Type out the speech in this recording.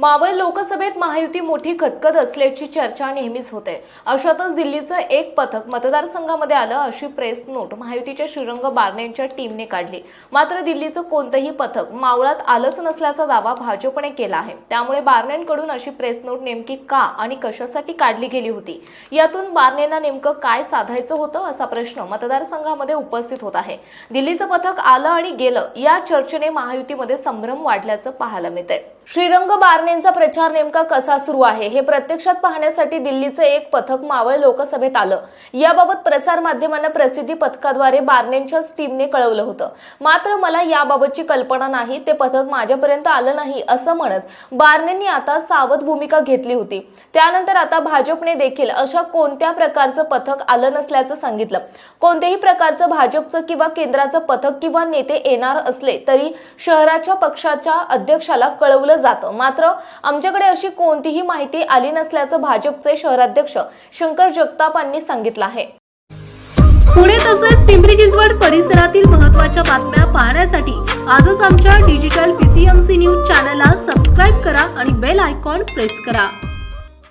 मावळ लोकसभेत महायुती मोठी खतखत असल्याची चर्चा नेहमीच होते. अशातच दिल्लीचं एक पथक मतदारसंघामध्ये आलं अशी प्रेस नोट महायुतीच्या श्रीरंग बारणे टीमने काढली. मात्र दिल्लीचं कोणतंही पथक मावळात आलंच नसल्याचा दावा भाजपने केला आहे. त्यामुळे बारण्यांकडून अशी प्रेस नोट नेमकी का आणि कशासाठी काढली गेली होती? यातून बारनेंना नेमकं काय साधायचं होतं असा प्रश्न मतदारसंघामध्ये उपस्थित होत आहे. दिल्लीचं पथक आलं आणि गेलं या चर्चेने महायुतीमध्ये संभ्रम वाढल्याचं पाहायला मिळतंय. श्रीरंग बारनेंचा प्रचार नेमका कसा सुरू आहे हे प्रत्यक्षात पाहण्यासाठी दिल्लीचं एक पथक मावळ लोकसभेत आलं. याबाबत प्रसार माध्यमांना प्रसिद्धी पथकाद्वारे बारनेंच्याच टीमने कळवलं होतं. मात्र मला याबाबतची कल्पना नाही ते पथक माझ्यापर्यंत आलं नाही असं म्हणत बारनेंनी आता सावध भूमिका घेतली होती. त्यानंतर आता भाजपने देखील अशा कोणत्या प्रकारचं पथक आलं नसल्याचं सांगितलं. कोणत्याही प्रकारचं भाजपचं किंवा केंद्राचं पथक किंवा नेते येणार असले तरी शहराच्या पक्षाच्या अध्यक्षाला कळवलं जातं. मात्र आमच्याकडे अशी कोणतीही माहिती आली नसल्याचं भाजपचे शहराध्यक्ष शंकर जगतापांनी सांगितलं आहे. पुणे तसेच पिंपरी चिंचवड परिसरातील महत्त्वाच्या बातम्या पाहण्यासाठी आजच आमच्या डिजिटल पीसीएमसी न्यूज चॅनलला सबस्क्राईब करा आणि बेल आयकॉन प्रेस करा.